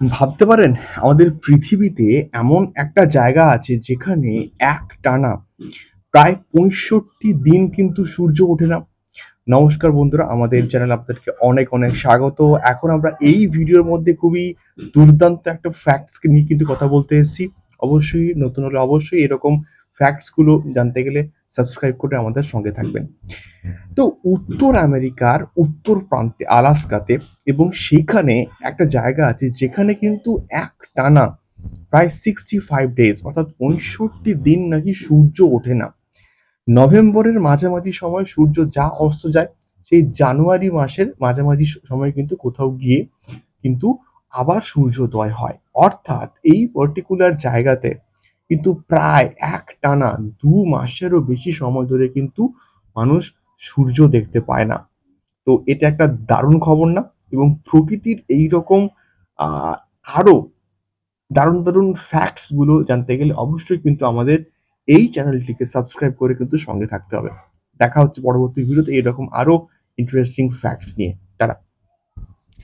ভাবতে পারেন, আমাদের পৃথিবীতে এমন একটা জায়গা আছে যেখানে এক টানা প্রায় পঁয়ষট্টি দিন কিন্তু সূর্য ওঠে না। নমস্কার বন্ধুরা, আমাদের চ্যানেল আপনাদেরকে অনেক অনেক স্বাগত। এখন আমরা এই ভিডিওর মধ্যে খুবই দুর্দান্ত একটা ফ্যাক্টসকে নিয়ে কিন্তু কথা বলতে এসেছি। অবশ্যই, নতুন হলে অবশ্যই এরকম ফ্যাক্টসগুলো জানতে গেলে সাবস্ক্রাইব করে আমাদের সঙ্গে থাকবেন। তো উত্তর আমেরিকার উত্তর প্রান্তে আলাস্কাতে এবং সেখানে একটা জায়গা আছে যেখানে কিন্তু এক টানা প্রায় সিক্সটি ফাইভ ডেজ অর্থাৎ পঁয়ষট্টি দিন নাকি সূর্য ওঠে না। নভেম্বরের মাঝামাঝি সময় সূর্য যা অস্ত যায়, সেই জানুয়ারি মাসের মাঝামাঝি সময় কিন্তু কোথাও গিয়ে কিন্তু আবার সূর্যোদয় হয়। অর্থাৎ এই পার্টিকুলার জায়গাতে কিন্তু প্রায় এক টানা দু মাসেরও বেশি সময় ধরে কিন্তু মানুষ সূর্য দেখতে পায় না। তো এটা একটা দারুণ খবর না? এবং প্রকৃতির এই রকম আহ, আরও দারুণ দারুণ ফ্যাক্টসগুলো জানতে গেলে অবশ্যই কিন্তু আমাদের এই চ্যানেলটিকে সাবস্ক্রাইব করে কিন্তু সঙ্গে থাকতে হবে। দেখা হচ্ছে পরবর্তী ভিডিওতে এরকম আরও ইন্টারেস্টিং ফ্যাক্টস নিয়ে। টাটা।